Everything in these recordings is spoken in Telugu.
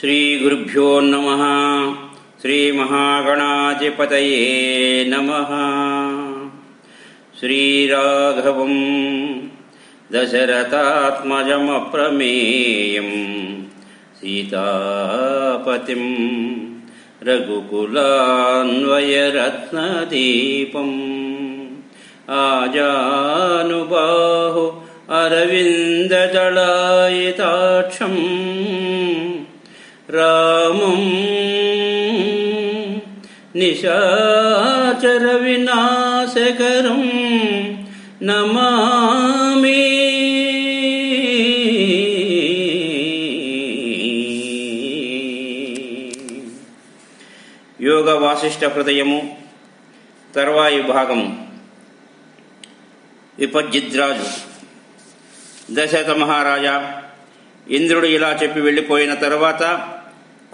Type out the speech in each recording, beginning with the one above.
श्रीगुरुभ्यो नमः। श्रीमहागणाधिपतये नमः। श्रीराघवम् दशरथात्मजमप्रमेयम् सीतापतिम् रघुकुलान्वयरत्नदीपम् आजानुबाहु अरविन्ददलायिताक्षम् రామం నిశాచర వినాశకరం నమామి. యోగ వాసిష్ట హృదయము తర్వాయి భాగము విపజ్జిద్రాజు. దశరథ మహారాజా ఇంద్రుడు ఇలా చెప్పి వెళ్ళిపోయిన తర్వాత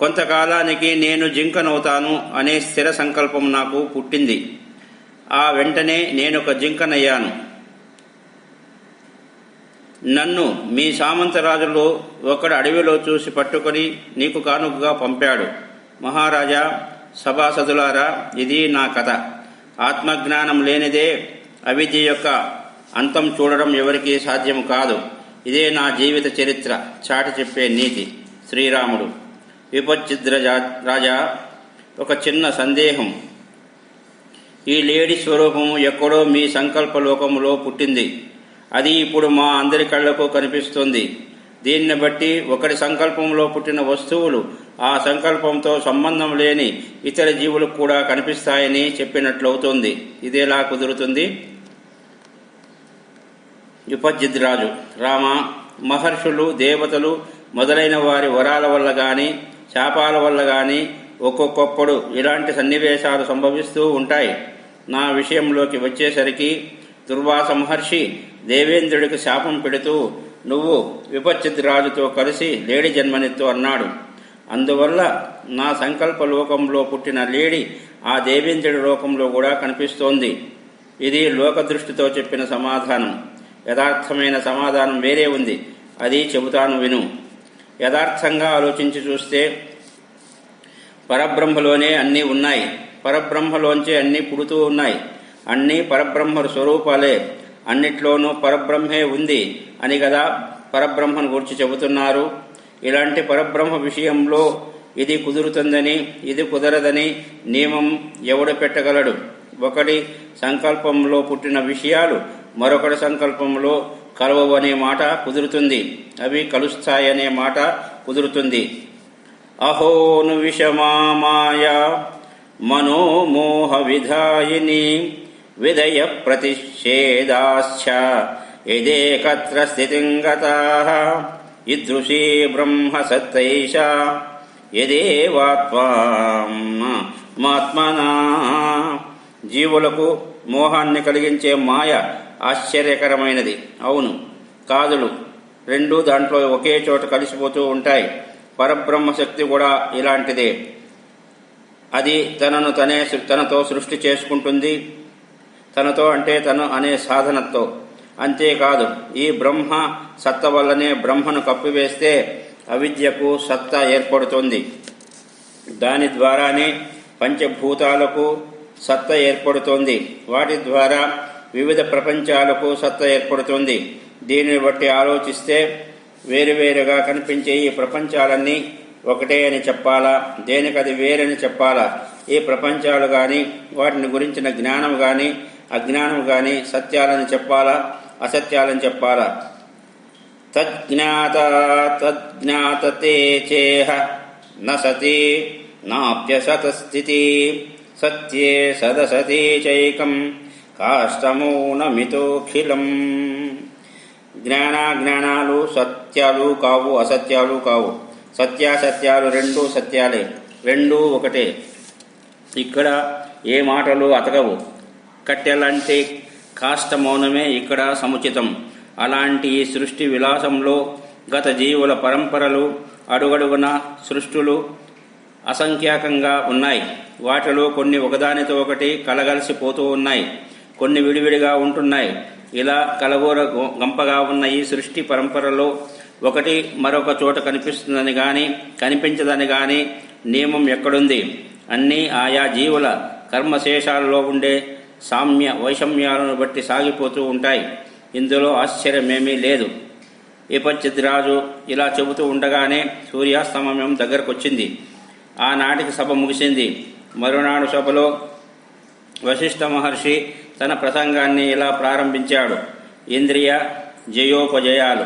కొంతకాలానికి నేను జింకనవుతాను అనే స్థిర సంకల్పం నాకు పుట్టింది. ఆ వెంటనే నేనొక జింకనయ్యాను. నన్ను మీ సామంతరాజులు ఒకడు అడవిలో చూసి పట్టుకొని నీకు కానుకగా పంపాడు. మహారాజా సభాసదులారా ఇది నా కథ. ఆత్మజ్ఞానం లేనిదే అవిద్య యొక్క అంతం చూడడం ఎవరికీ సాధ్యం కాదు. ఇదే నా జీవిత చరిత్ర. చాటి చెప్పే నీతి. శ్రీరాముడు. విపచ్చిద్రజా రాజా ఒక చిన్న సందేహం. ఈ లేడీ స్వరూపము ఎక్కడో మీ సంకల్ప లోకములో పుట్టింది. అది ఇప్పుడు మా అందరి కళ్ళకు కనిపిస్తుంది. దీన్ని బట్టి ఒకరి సంకల్పంలో పుట్టిన వస్తువులు ఆ సంకల్పంతో సంబంధం లేని ఇతర జీవులకు కూడా కనిపిస్తాయని చెప్పినట్లవుతుంది. ఇదేలా కుదురుతుంది? రాజు రామ మహర్షులు దేవతలు మొదలైన వారి వరాల వల్ల కానీ శాపాల వల్ల కానీ ఒక్కొక్కప్పుడు ఇలాంటి సన్నివేశాలు సంభవిస్తూ ఉంటాయి. నా విషయంలోకి వచ్చేసరికి దుర్వాస మహర్షి దేవేంద్రుడికి శాపం పెడుతూ నువ్వు రాజుతో కలిసి లేడి జన్మనిత్తు అన్నాడు. అందువల్ల నా సంకల్ప లోకంలో పుట్టిన లేడి ఆ దేవేంద్రుడి లోకంలో కూడా కనిపిస్తోంది. ఇది లోకదృష్టితో చెప్పిన సమాధానం. యథార్థమైన సమాధానం వేరే ఉంది. అది చెబుతాను విను. యథార్థంగా ఆలోచించి చూస్తే పరబ్రహ్మలోనే అన్నీ ఉన్నాయి. పరబ్రహ్మలోంచే అన్నీ పుడుతూ ఉన్నాయి. అన్నీ పరబ్రహ్మ స్వరూపాలే. అన్నిట్లోనూ పరబ్రహ్మే ఉంది అని కదా పరబ్రహ్మను గురించి చెబుతున్నారు. ఇలాంటి పరబ్రహ్మ విషయంలో ఇది కుదురుతుందని ఇది కుదరదని నియమం ఎవడు పెట్టగలడు? ఒకటి సంకల్పంలో పుట్టిన విషయాలు మరొకటి సంకల్పంలో కలవనే మాట కుదురుతుంది. అవి కలుస్తాయనే మాట కుదురుతుంది. అహోను విషమామాయ మనోమోహ విధాయిని విదయ ప్రతిషేదాశ్చ ఇదేకత్ర స్థితింగతా ఇదృశీ బ్రహ్మ సత్తైష యదేవాత్మాత్మనా జీవులకు మోహాన్ని కలిగించే మాయ ఆశ్చర్యకరమైనది. అవును కాదులు. రెండు దాంట్లో ఒకే చోట కలిసిపోతూ ఉంటాయి. పరబ్రహ్మ శక్తి కూడా ఇలాంటిదే. అది తనను తనే తనతో సృష్టి చేసుకుంటుంది. తనతో అంటే తను అనే సాధనతో. అంతేకాదు ఈ బ్రహ్మ సత్త వల్లనే బ్రహ్మను కప్పివేస్తే అవిద్యకు సత్త ఏర్పడుతుంది. దాని ద్వారానే పంచభూతాలకు సత్త ఏర్పడుతోంది. వాటి ద్వారా వివిధ ప్రపంచాలకు సత్త ఏర్పడుతుంది. దీనిని బట్టి ఆలోచిస్తే వేరువేరుగా కనిపించే ఈ ప్రపంచాలన్నీ ఒకటే అని చెప్పాలా? దేనికది వేరని చెప్పాలా? ఈ ప్రపంచాలు కానీ వాటిని గురించిన జ్ఞానం కానీ అజ్ఞానం కానీ సత్యాలని చెప్పాలా? అసత్యాలని చెప్పాలా? తజ్ఞాత తజ్ఞాతతే చేహ నసతి నాప్యసతస్థితి. సత్యే సదసతి చైకం కాష్టమౌనమితోఖిలం జ్ఞానాజ్ఞానాలు సత్యాలు కావు అసత్యాలు కావు సత్యాసత్యాలు రెండు సత్యాలే। రెండూ ఒకటే। ఇక్కడ ఏ మాటలు అతకవు। కట్టెలాంటి కాష్టమౌనమే ఇక్కడ సముచితం। అలాంటి ఈ సృష్టి విలాసంలో గత జీవుల పరంపరలు అడుగడుగున సృష్టులు అసంఖ్యాకంగా ఉన్నాయి। వాటిలో కొన్ని ఒకదానితో ఒకటి కలగలిసిపోతూ ఉన్నాయి కొన్ని విడివిడిగా ఉంటున్నాయి. ఇలా కలగూర గంపగా ఉన్న ఈ సృష్టి పరంపరలో ఒకటి మరొక చోట కనిపిస్తుందని కానీ కనిపించదని కానీ నియమం ఎక్కడుంది? అన్నీ ఆయా జీవుల కర్మశేషాలలో ఉండే సామ్య వైషమ్యాలను బట్టి సాగిపోతూ ఉంటాయి. ఇందులో ఆశ్చర్యమేమీ లేదు. విపచ్చిద్రాజు ఇలా చెబుతూ ఉండగానే సూర్యాస్తమయం దగ్గరకొచ్చింది. ఆనాటికి సభ ముగిసింది. మరునాడు సభలో వశిష్ఠ మహర్షి తన ప్రసంగాన్ని ఇలా ప్రారంభించాడు. ఇంద్రియ జయోపజయాలు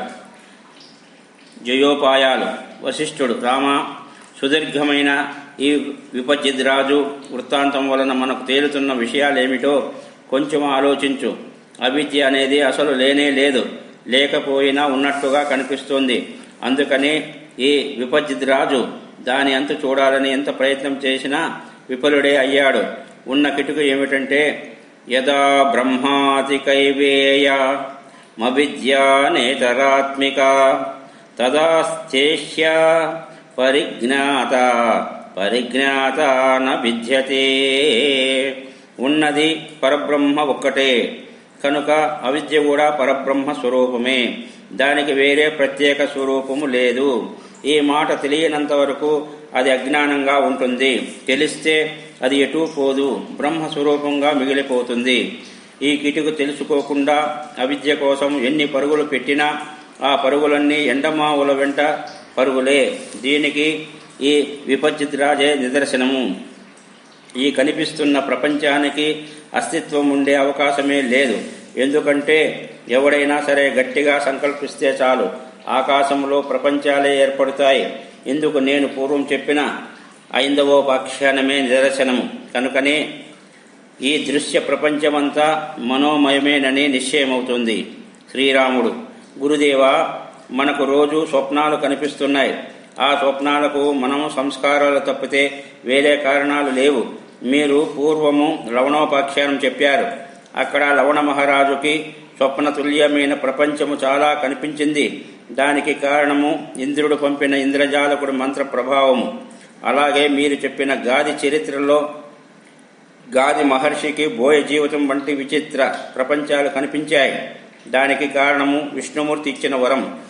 జయోపాయాలు. వశిష్ఠుడు రామ సుదీర్ఘమైన ఈ విపజిద్రాజు వృత్తాంతం వలన మనకు తేలుతున్న విషయాలేమిటో కొంచెం ఆలోచించు. అవిద్య అనేది అసలు లేనే లేదు. లేకపోయినా ఉన్నట్టుగా కనిపిస్తోంది. అందుకని ఈ విపజిద్రాజు దాని అంతు చూడాలని ఎంత ప్రయత్నం చేసినా విఫలుడే అయ్యాడు. ఉన్న కిటుకు ఏమిటంటే యదా బ్రహ్మాతి కైవేయ మవిద్యానేతరాత్మిక తదాశ్చేష్య పరిజ్ఞాత పరిజ్ఞాత విద్యతే. ఉన్నది పరబ్రహ్మ ఒక్కటే కనుక అవిద్య కూడా పరబ్రహ్మ స్వరూపమే. దానికి వేరే ప్రత్యేక స్వరూపము లేదు. ఈ మాట తెలియనంత వరకు అది అజ్ఞానంగా ఉంటుంది. తెలిస్తే అది ఎటూ పోదు. బ్రహ్మస్వరూపంగా మిగిలిపోతుంది. ఈ కిటుకు తెలుసుకోకుండా అవిద్య కోసం ఎన్ని పరుగులు పెట్టినా ఆ పరుగులన్నీ ఎండమావుల వెంట పరుగులే. దీనికి ఈ విపచ్చిద్రాజే నిదర్శనము. ఈ కనిపిస్తున్న ప్రపంచానికి అస్తిత్వం ఉండే అవకాశమే లేదు. ఎందుకంటే ఎవడైనా సరే గట్టిగా సంకల్పిస్తే చాలు. ఆకాశంలో ప్రపంచాలే ఏర్పడతాయి. ఇందుకు నేను పూర్వం చెప్పిన ఐందవోపాఖ్యానమే నిదర్శనము. కనుకనే ఈ దృశ్య ప్రపంచమంతా మనోమయమేనని నిశ్చయమవుతుంది. శ్రీరాముడు గురుదేవ మనకు రోజు స్వప్నాలు కనిపిస్తున్నాయి. ఆ స్వప్నాలకు మనము సంస్కారాలు తప్పితే వేరే కారణాలు లేవు. మీరు పూర్వము లవణోపాఖ్యానం చెప్పారు. అక్కడ లవణ మహారాజుకి స్వప్న తుల్యమైన ప్రపంచము చాలా కనిపించింది. దానికి కారణము ఇంద్రుడు పంపిన ఇంద్రజాలకుడు మంత్ర ప్రభావము. అలాగే మీరు చెప్పిన గాది చరిత్రలో గాది మహర్షికి బోయ జీవితం వంటి విచిత్ర ప్రపంచాలు కనిపించాయి. దానికి కారణము విష్ణుమూర్తి ఇచ్చిన వరం.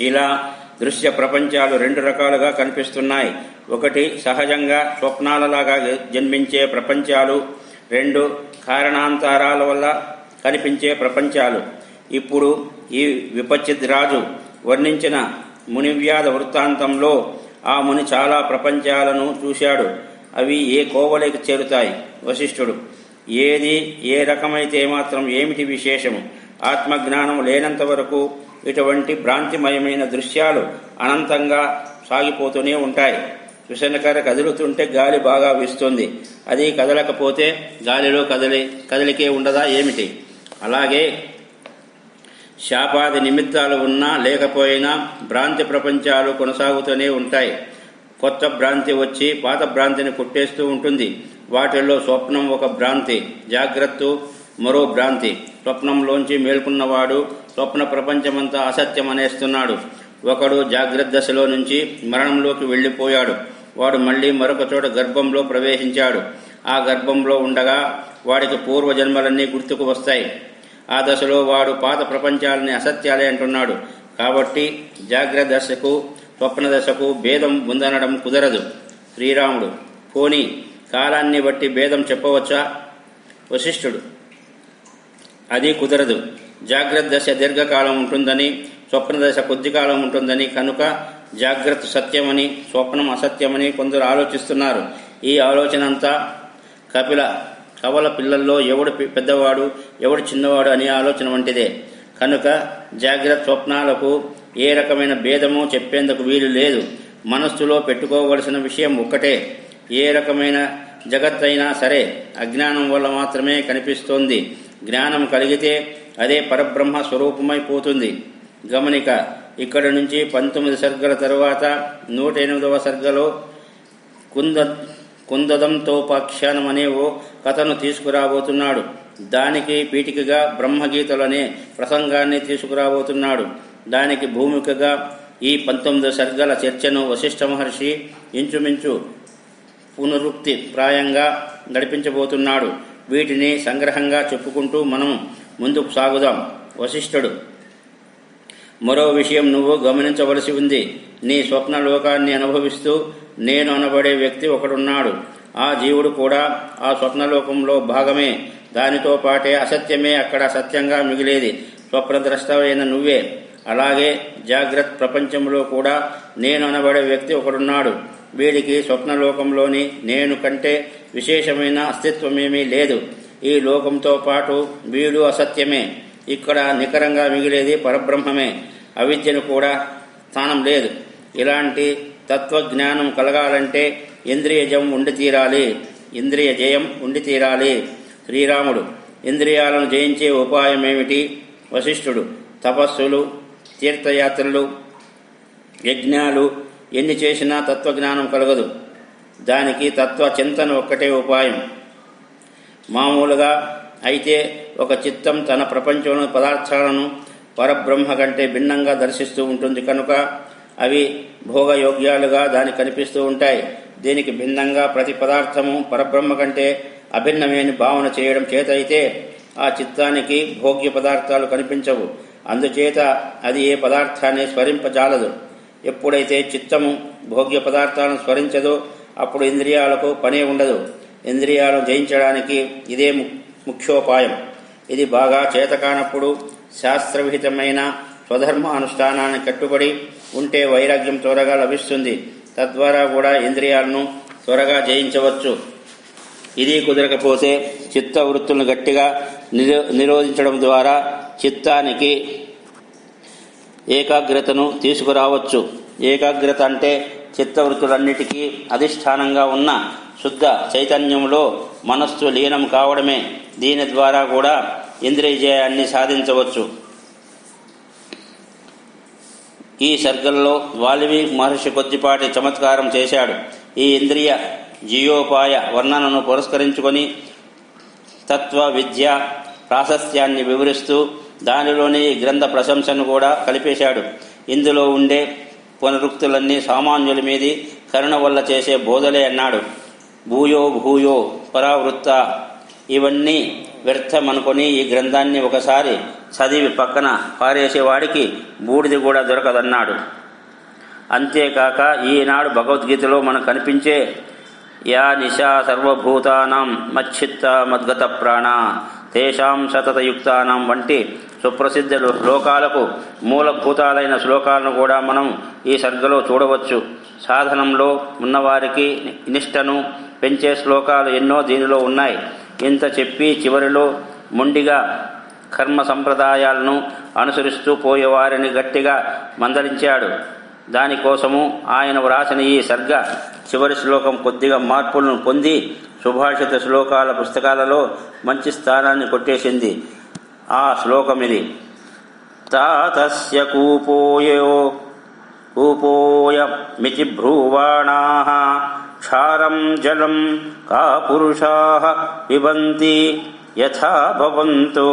ఇలా దృశ్య ప్రపంచాలు రెండు రకాలుగా కనిపిస్తున్నాయి. ఒకటి సహజంగా స్వప్నాలలాగా జన్మించే ప్రపంచాలు. రెండు కారణాంతరాల వల్ల కనిపించే ప్రపంచాలు. ఇప్పుడు ఈ విపచ్చిత్ రాజు వర్ణించిన మునివ్యాధ వృత్తాంతంలో ఆ ముని చాలా ప్రపంచాలను చూశాడు. అవి ఏ కోవలేకి చేరుతాయి? వశిష్ఠుడు. ఏది ఏ రకమైతే మాత్రం ఏమిటి విశేషము? ఆత్మజ్ఞానం లేనంత వరకు ఇటువంటి భ్రాంతిమయమైన దృశ్యాలు అనంతంగా సాగిపోతూనే ఉంటాయి. విషనకర కదులుతుంటే గాలి బాగా వీస్తుంది. అది కదలకపోతే గాలిలో కదలి కదలికే ఉండదా ఏమిటి? అలాగే శాపాది నిమిత్తాలు ఉన్నా లేకపోయినా భ్రాంతి ప్రపంచాలు కొనసాగుతూనే ఉంటాయి. కొత్త భ్రాంతి వచ్చి పాత భ్రాంతిని కొట్టేస్తూ ఉంటుంది. వాటిల్లో స్వప్నం ఒక భ్రాంతి జాగ్రత్త మరో భ్రాంతి. స్వప్నంలోంచి మేల్కొన్నవాడు స్వప్న ప్రపంచమంతా అసత్యం అనేస్తున్నాడు. ఒకడు జాగ్రత్త దశలో నుంచి మరణంలోకి వెళ్ళిపోయాడు. వాడు మళ్ళీ మరొక చోట గర్భంలో ప్రవేశించాడు. ఆ గర్భంలో ఉండగా వాడికి పూర్వజన్మలన్నీ గుర్తుకు వస్తాయి. ఆ దశలో వాడు పాత ప్రపంచాలని అసత్యాలే అంటున్నాడు. కాబట్టి జాగ్రత్త దశకు స్వప్న దశకు భేదం ఉందనడం కుదరదు. శ్రీరాముడు పోని కాలాన్ని బట్టి భేదం చెప్పవచ్చా? వశిష్ఠుడు అది కుదరదు. జాగ్రత్త దశ దీర్ఘకాలం ఉంటుందని స్వప్న దశ కొద్ది కాలం ఉంటుందని కనుక జాగ్రత్త సత్యమని స్వప్నం అసత్యమని కొందరు ఆలోచిస్తున్నారు. ఈ ఆలోచన అంతా కపిల కవల పిల్లల్లో ఎవడు పెద్దవాడు ఎవడు చిన్నవాడు అనే ఆలోచన వంటిదే. కనుక జాగ్రత్త స్వప్నాలకు ఏ రకమైన భేదము చెప్పేందుకు వీలు లేదు. మనస్సులో పెట్టుకోవలసిన విషయం ఒక్కటే. ఏ రకమైన జగత్తైనా సరే అజ్ఞానం వల్ల మాత్రమే కనిపిస్తోంది. జ్ఞానం కలిగితే అదే పరబ్రహ్మ స్వరూపమైపోతుంది గమనిక ఇక్కడ నుంచి పంతొమ్మిది సర్గల తరువాత నూట ఎనిమిదవ సర్గలో కుంద కుందదంతోపాఖ్యానం అనే ఓ కథను తీసుకురాబోతున్నాడు. దానికి పీఠికగా బ్రహ్మగీతలనే ప్రసంగాన్ని తీసుకురాబోతున్నాడు. దానికి భూమికగా ఈ పంతొమ్మిది సర్గల చర్చను వశిష్ఠ మహర్షి ఇంచుమించు పునరుక్తి ప్రాయంగా నడిపించబోతున్నాడు. వీటిని సంగ్రహంగా చెప్పుకుంటూ మనం ముందుకు సాగుదాం. వశిష్ఠుడు మరో విషయం నువ్వు గమనించవలసి ఉంది. నీ స్వప్న లోకాన్ని అనుభవిస్తూ నేను అనబడే వ్యక్తి ఒకడున్నాడు. ఆ జీవుడు కూడా ఆ స్వప్నలోకంలో భాగమే. దానితో పాటే అసత్యమే అక్కడ సత్యంగా మిగిలేది. స్వప్నద్రష్టవైన నువ్వే. అలాగే జాగ్రత్త ప్రపంచంలో కూడా నేను అనబడే వ్యక్తి ఒకడున్నాడు. వీడికి స్వప్నలోకంలోని నేను కంటే విశేషమైన అస్తిత్వమేమీ లేదు. ఈ లోకంతో పాటు వీడు అసత్యమే. ఇక్కడ నికరంగా మిగిలేది పరబ్రహ్మమే. అవిద్యను కూడా స్థానం లేదు. ఇలాంటి తత్వజ్ఞానం కలగాలంటే ఇంద్రియజం ఉండి తీరాలి. ఇంద్రియ జయం ఉండి తీరాలి. శ్రీరాముడు ఇంద్రియాలను జయించే ఉపాయం ఏమిటి? వశిష్ఠుడు తపస్సులు తీర్థయాత్రలు యజ్ఞాలు ఎన్ని చేసినా తత్వజ్ఞానం కలగదు. దానికి తత్వ చింతన ఒక్కటే ఉపాయం. మామూలుగా అయితే ఒక చిత్తం తన ప్రపంచంలోని పదార్థాలను పరబ్రహ్మ కంటే భిన్నంగా దర్శిస్తూ ఉంటుంది కనుక అవి భోగయోగ్యాలుగా దానికి కనిపిస్తూ ఉంటాయి. దీనికి భిన్నంగా ప్రతి పదార్థము పరబ్రహ్మ కంటే అభిన్నమైన భావన చేయడం చేత అయితే ఆ చిత్తానికి భోగ్య పదార్థాలు కనిపించవు. అందుచేత అది ఏ పదార్థాన్ని స్మరింపజాలదు ఎప్పుడైతే చిత్తము భోగ్య పదార్థాలను స్మరించదో అప్పుడు ఇంద్రియాలకు పనే ఉండదు. ఇంద్రియాలను జయించడానికి ఇదే ము- ముఖ్యోపాయం. ఇది బాగా చేతకానప్పుడు శాస్త్రవిహితమైన స్వధర్మ అనుష్ఠానాన్ని కట్టుబడి ఉంటే వైరాగ్యం త్వరగా లభిస్తుంది. తద్వారా కూడా ఇంద్రియాలను త్వరగా జయించవచ్చు. ఇది కుదరకపోతే చిత్త వృత్తులను గట్టిగా నిరో నిరోధించడం ద్వారా చిత్తానికి ఏకాగ్రతను తీసుకురావచ్చు. ఏకాగ్రత అంటే చిత్తవృత్తులన్నిటికీ అధిష్టానంగా ఉన్న శుద్ధ చైతన్యంలో మనస్సు లీనం కావడమే. దీని ద్వారా కూడా ఇంద్రియజయాన్ని సాధించవచ్చు. ఈ సర్గల్లో వాల్మీకి మహర్షి కొద్దిపాటి చమత్కారం చేశాడు. ఈ ఇంద్రియ జీయోపాయ వర్ణనను పురస్కరించుకొని తత్వ విద్య ప్రాశస్త్యాన్ని వివరిస్తూ దానిలోని ఈ గ్రంథ ప్రశంసను కూడా కలిపేశాడు. ఇందులో ఉండే పునరుక్తులన్నీ సామాన్యుల మీది కరుణ వల్ల చేసే బోధలే అన్నాడు. భూయో భూయో పరావృత్త. ఇవన్నీ వ్యర్థమనుకొని ఈ గ్రంథాన్ని ఒకసారి చదివి పక్కన పారేసేవాడికి బూడిది కూడా దొరకదన్నాడు. అంతేకాక ఈనాడు భగవద్గీతలో మనకు కనిపించే యా నిశా సర్వభూతానం మచ్చిత్త మద్గత ప్రాణ తేషాం సతతయుక్తానం వంటి సుప్రసిద్ధ శ్లోకాలకు మూలభూతాలైన శ్లోకాలను కూడా మనం ఈ సర్గలో చూడవచ్చు. సాధనంలో ఉన్నవారికి నిష్టను పెంచే శ్లోకాలు ఎన్నో దీనిలో ఉన్నాయి. ఇంత చెప్పి చివరిలో మొండిగా కర్మ సంప్రదాయాలను అనుసరిస్తూ పోయేవారిని గట్టిగా మందలించాడు. దానికోసము ఆయన వ్రాసిన ఈ సర్గ చివరి శ్లోకం కొద్దిగా మార్పులను పొంది సుభాషిత శ్లోకాల పుస్తకాలలో మంచి స్థానాన్ని కొట్టేసింది. ఆ శ్లోకం ఇది. తాతస్య కూపోయో కూపోయ మితి క్షారం జలం కా పురుషా పిబంతి యథా భవంతు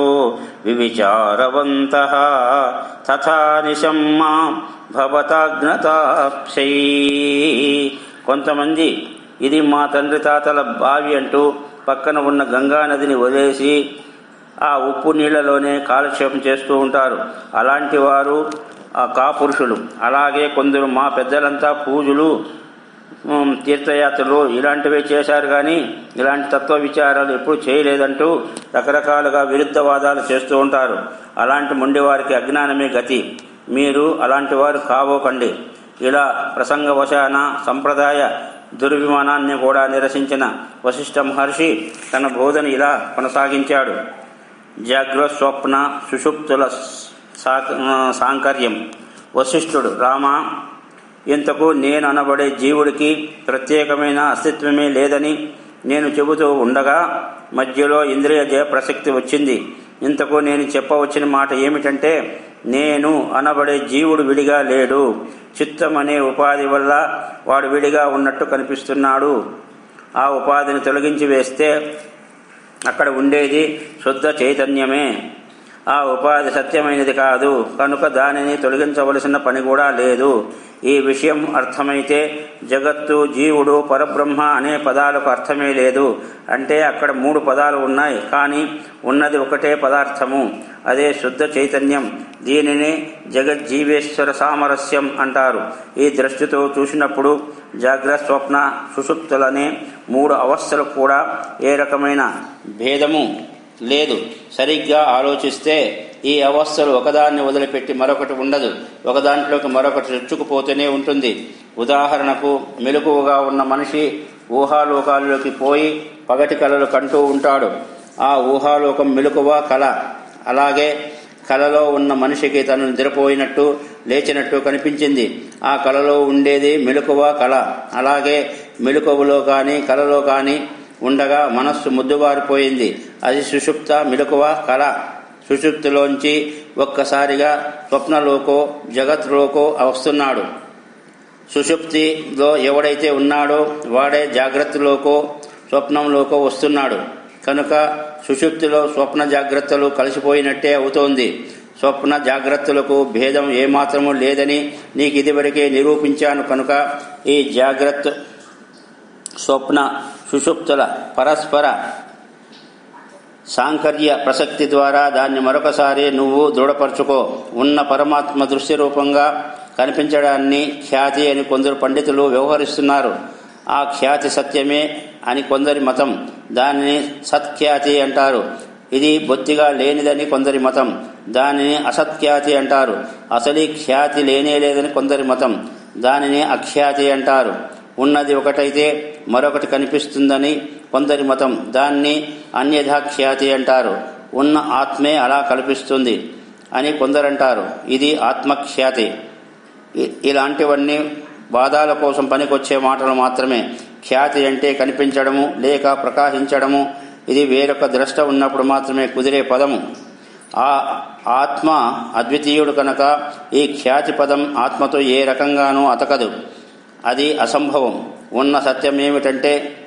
వివిచారవంత తథా నిశమ్మా భవతాజ్ఞతాప్సై. కొంతమంది ఇది మా తండ్రి తాతల బావి అంటూ పక్కన ఉన్న గంగా నదిని వదిలేసి ఆ ఉప్పు నీళ్ళలోనే కాలక్షేపం చేస్తూ ఉంటారు. అలాంటి వారు ఆ కాపురుషులు. అలాగే కొందరు మా పెద్దలంతా పూజలు తీర్థయాత్రలు ఇలాంటివే చేశారు కానీ ఇలాంటి తత్వ విచారాలు ఎప్పుడు చేయలేదంటూ రకరకాలుగా విరుద్ధ వాదాలు చేస్తూ ఉంటారు. అలాంటి మొండి వారికి అజ్ఞానమే గతి. మీరు అలాంటి వారు కావోకండి. ఇలా ప్రసంగవశాన సంప్రదాయ దుర్విమానాన్ని కూడా నిరసించిన వశిష్ఠ మహర్షి తన బోధన ఇలా కొనసాగించాడు. జాగ్రస్వప్న సుషుప్తుల సా- సాంకర్యం. వశిష్ఠుడు రామ ఇంతకు నేను అనబడే జీవుడికి ప్రత్యేకమైన అస్తిత్వమే లేదని నేను చెబుతూ ఉండగా మధ్యలో ఇంద్రియ జయ ప్రసక్తి వచ్చింది. ఇంతకు నేను చెప్పవచ్చిన మాట ఏమిటంటే నేను అనబడే జీవుడు విడిగా లేడు. చిత్తం అనే ఉపాధి వల్ల వాడు విడిగా ఉన్నట్టు కనిపిస్తున్నాడు. ఆ ఉపాధిని తొలగించి వేస్తే అక్కడ ఉండేది శుద్ధ చైతన్యమే. ఆ ఉపాధి సత్యమైనది కాదు. కనుక దానిని తొలగించవలసిన పని కూడా లేదు. ఈ విషయం అర్థమైతే జగత్తు జీవుడు పరబ్రహ్మ అనే పదాలకు అర్థమే లేదు. అంటే అక్కడ మూడు పదాలు ఉన్నాయి. కానీ ఉన్నది ఒకటే పదార్థము. అదే శుద్ధ చైతన్యం. దీనిని జగజ్జీవేశ్వర సామరస్యం అంటారు. ఈ దృష్టితో చూసినప్పుడు జాగ్రత్త స్వప్న సుషుప్తులనే మూడు అవస్థలు కూడా ఏ రకమైన భేదము లేదు. సరిగ్గా ఆలోచిస్తే ఈ అవస్థలు ఒకదాన్ని వదిలిపెట్టి మరొకటి ఉండదు. ఒకదాంట్లోకి మరొకటి చొచ్చుకుపోతూనే ఉంటుంది. ఉదాహరణకు మెలకువగా ఉన్న మనిషి ఊహాలోకాల్లోకి పోయి పగటి కళలు కంటూ ఉంటాడు. ఆ ఊహాలోకం మెలకువ కళ అలాగే కలలో ఉన్న మనిషికి తను నిద్రపోయినట్టు లేచినట్టు కనిపించింది. ఆ కలలో ఉండేది మెలకువ కళ అలాగే మెలకువలో కానీ కలలో కానీ ఉండగా మనస్సు ముద్దుబారిపోయింది. అది సుషుప్త మిలకువ కళ. సుషుప్తిలోంచి ఒక్కసారిగా స్వప్నలోకో జగత్లోకో వస్తున్నాడు. సుషుప్తిలో ఎవడైతే ఉన్నాడో వాడే జాగ్రత్తలోకో స్వప్నంలోకో వస్తున్నాడు. కనుక సుషుప్తిలో స్వప్న జాగ్రత్తలు కలిసిపోయినట్టే అవుతోంది. స్వప్న జాగ్రత్తలకు భేదం ఏమాత్రము లేదని నీకు ఇదివరకే నిరూపించాను కనుక ఈ జాగ్రత్త స్వప్న సుషుప్తుల పరస్పర సాంకర్య ప్రసక్తి ద్వారా దాన్ని మరొకసారి నువ్వు దృఢపరచుకో. ఉన్న పరమాత్మ దృశ్య రూపంగా కనిపించడాన్ని ఖ్యాతి అని కొందరు పండితులు వ్యవహరిస్తున్నారు. ఆ ఖ్యాతి సత్యమే అని కొందరి మతం దానిని సత్ఖ్యాతి అంటారు. ఇది బొత్తిగా లేనిదని కొందరి మతం దానిని అసత్ఖ్యాతి అంటారు. అసలీ ఖ్యాతి లేనే లేదని కొందరి మతం దానిని అఖ్యాతి అంటారు. ఉన్నది ఒకటైతే మరొకటి కనిపిస్తుందని కొందరి మతం దాన్ని అన్యథా ఖ్యాతి అంటారు. ఉన్న ఆత్మే అలా కల్పిస్తుంది అని కొందరంటారు. ఇది ఆత్మఖ్యాతి. ఇలాంటివన్నీ వాదాల కోసం పనికొచ్చే మాటలు మాత్రమే. ఖ్యాతి అంటే కనిపించడము లేక ప్రకాశించడము. ఇది వేరొక ద్రష్ట ఉన్నప్పుడు మాత్రమే కుదిరే పదము. ఆ ఆత్మ అద్వితీయుడు కనుక ఈ ఖ్యాతి పదం ఆత్మతో ఏ రకంగానూ అతకదు. అది అసంభవం. ఉన్న సత్యం ఏమిటంటే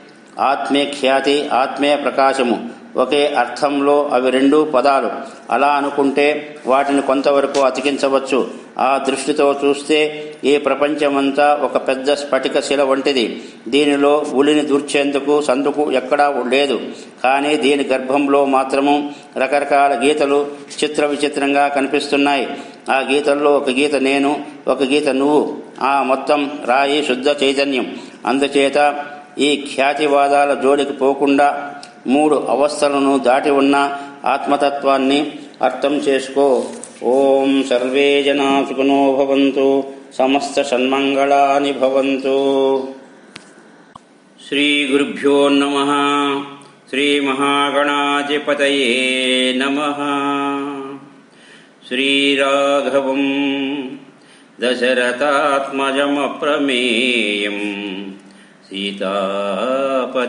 ఆత్మే ఖ్యాతి ఆత్మే ప్రకాశము. ఒకే అర్థంలో అవి రెండు పదాలు. అలా అనుకుంటే వాటిని కొంతవరకు అతికించవచ్చు. ఆ దృష్టితో చూస్తే ఈ ప్రపంచమంతా ఒక పెద్ద స్ఫటిక శిల వంటిది. దీనిలో ఉలిని దూర్చేందుకు సందుకు ఎక్కడా లేదు. కానీ దీని గర్భంలో మాత్రము రకరకాల గీతలు చిత్ర విచిత్రంగా కనిపిస్తున్నాయి. ఆ గీతల్లో ఒక గీత నేను ఒక గీత నువ్వు. ఆ మొత్తం రాయి శుద్ధ చైతన్యం. అందుచేత ఈ ఖ్యాతివాదాల జోలికి పోకుండా మూడు అవస్థలను దాటి ఉన్న ఆత్మతత్వాన్ని అర్థం చేసుకో. ఓం సర్వే జనా సుఖనో భవంతు సమస్త షణ్మంగళాని భవంతు. శ్రీ గురుభ్యో నమ. శ్రీ మహాగణాధిపతయే నమ. శ్రీరాఘవం దశరథాత్మజమప్రమేయం. सीतापते